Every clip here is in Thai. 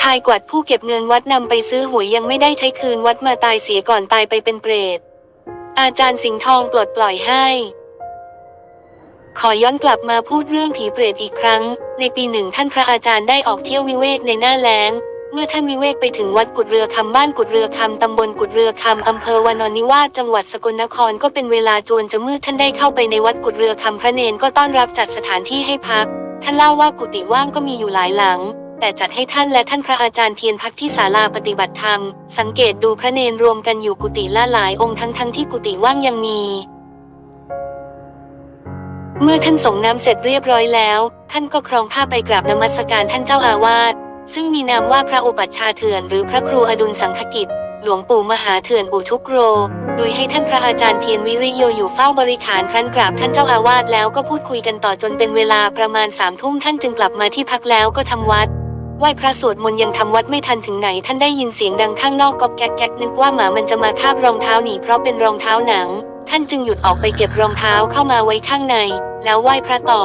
ทายกวัดผู้เก็บเงินวัดนำไปซื้อหวยยังไม่ได้ใช้คืนวัดมาตายเสียก่อนตายไปเป็นเปรต อาจารย์สิงห์ทองปลดปล่อยให้ ขอย้อนกลับมาพูดเรื่องผีเปรตอีกครั้ง ในปีหนึ่งท่านพระอาจารย์ได้ออกเที่ยววิเวกในหน้าแล้ง เมื่อท่านวิเวกไปถึงวัดกุดเรือคำบ้านกุดเรือคำตำบลกุดเรือคำอำเภอวานอนนิวาสจังหวัดสกลนครก็เป็นเวลาจวนจะมืดท่านได้เข้าไปในวัดกุดเรือคำพระเนนก็ต้อนรับจัดสถานที่ให้พัก ท่านเล่าว่ากุฏิว่างก็มีอยู่หลายหลัง แต่จัดให้ท่านและท่านพระอาจารย์เทียนพักที่ศาลาปฏิบัติธรรม สังเกตดูพระเนนรวมกันอยู่กุฏิละหลายองค์ทั้งทั้งที่กุฏิว่างยังมี เมื่อท่านส่งน้ำเสร็จเรียบร้อยแล้ว ท่านก็ครองผ้าไปกราบนมัสการท่านเจ้าอาวาสซึ่งมีนามว่าพระอุปัชฌาย์เถื่อนหรือพระครูอดุลสังคกิจหลวงปู่มหาเถื่อนอุทุกโร โดยให้ท่านพระอาจารย์เทียนวิริโยอยู่เฝ้าบริขารครั้นกราบท่านเจ้าอาวาสแล้วก็พูดคุยกันต่อจนเป็นเวลาประมาณสามทุ่มท่านจึงกลับมาที่พักแล้วก็ทำวัด ไหว้พระสวดมนต์ยังทำวัดไม่ทันถึงไหน ท่านได้ยินเสียงดังข้างนอกก๊อบแก๊กแก๊กนึกว่าหมามันจะมาคาบรองเท้าหนีเพราะเป็นรองเท้าหนัง ท่านจึงหยุดออกไปเก็บรองเท้าเข้ามาไว้ข้างใน แล้วไหว้พระต่อ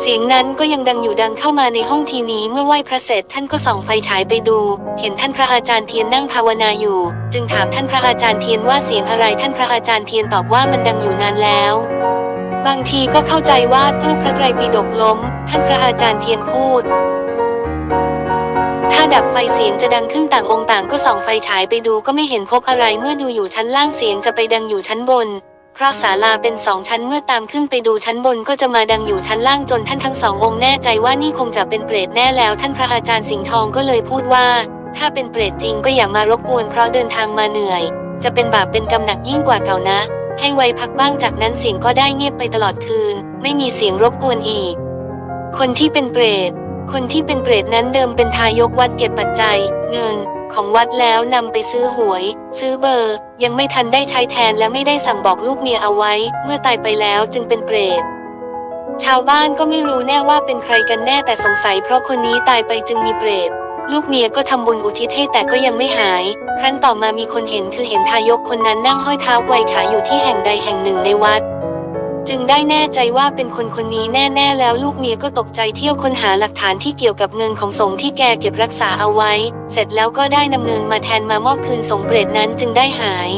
เสียงนั้นก็ยังดังอยู่ดังเข้ามาในห้องทีนี้เมื่อไหว้พระเสร็จท่านก็ส่องไฟฉายไปดู เห็นท่านพระอาจารย์เทียนนั่งภาวนาอยู่ จึงถามท่านพระอาจารย์เทียนว่าเสียงอะไรท่านพระอาจารย์เทียนตอบว่ามันดังอยู่นานแล้วบางทีก็เข้าใจว่าเพื่อพระไตรปิฎกล้ม ท่านพระอาจารย์เทียนพูด ถ้าดับไฟเสียงจะดังขึ้นต่างองค์ต่างก็ส่องไฟฉายไปดูก็ไม่เห็นพบอะไรเมื่อดูอยู่ชั้นล่างเสียงจะไปดังอยู่ชั้นบน เพราะศาลาเป็นสองชั้นเมื่อตามขึ้นไปดูชั้นบนก็จะมาดังอยู่ชั้นล่างจนท่านทั้งสององค์แน่ใจว่านี่คงจะเป็นเปรตแน่แล้วท่านพระอาจารย์สิงห์ทองก็เลยพูดว่า ถ้าเป็นเปรตจริงก็อย่ามารบกวนเพราะเดินทางมาเหนื่อย จะเป็นบาปเป็นกรรมหนักยิ่งกว่าเก่านะ ให้ไว้พักบ้างจากนั้นเสียงก็ได้เงียบไปตลอดคืน ไม่มีเสียงรบกวนอีก คนที่เป็นเปรต คนที่เป็นเปรตนั้นเดิมเป็นทายกวัดเก็บปัจจัย เงิน ของวัดแล้วนำไปซื้อหวย ซื้อเบอร์ ยังไม่ทันได้ใช้แทนและไม่ได้สั่งบอกลูกเมียเอาไว้ เมื่อตายไปแล้วจึงเป็นเปรตชาวบ้านก็ไม่รู้แน่ว่าเป็นใครกันแน่แต่สงสัยเพราะคนนี้ตายไปจึงมีเปรตลูกเมียก็ทำบุญอุทิศให้แต่ก็ยังไม่หาย ครั้นต่อมามีคนเห็นคือเห็นทายกคนนั้นนั่งห้อยเท้าไกวขาอยู่ที่แห่งใดแห่งหนึ่งในวัด จึงได้แน่ใจว่าเป็นคนคนนี้แน่ๆแล้วลูกเมียก็ตกใจเที่ยวค้นหาหลักฐานที่เกี่ยวกับเงินของสงที่แกเก็บรักษาเอาไว้ เสร็จแล้วก็ได้นำเงินมาแทนมามอบคืนสงเปรตนั้นจึงได้หาย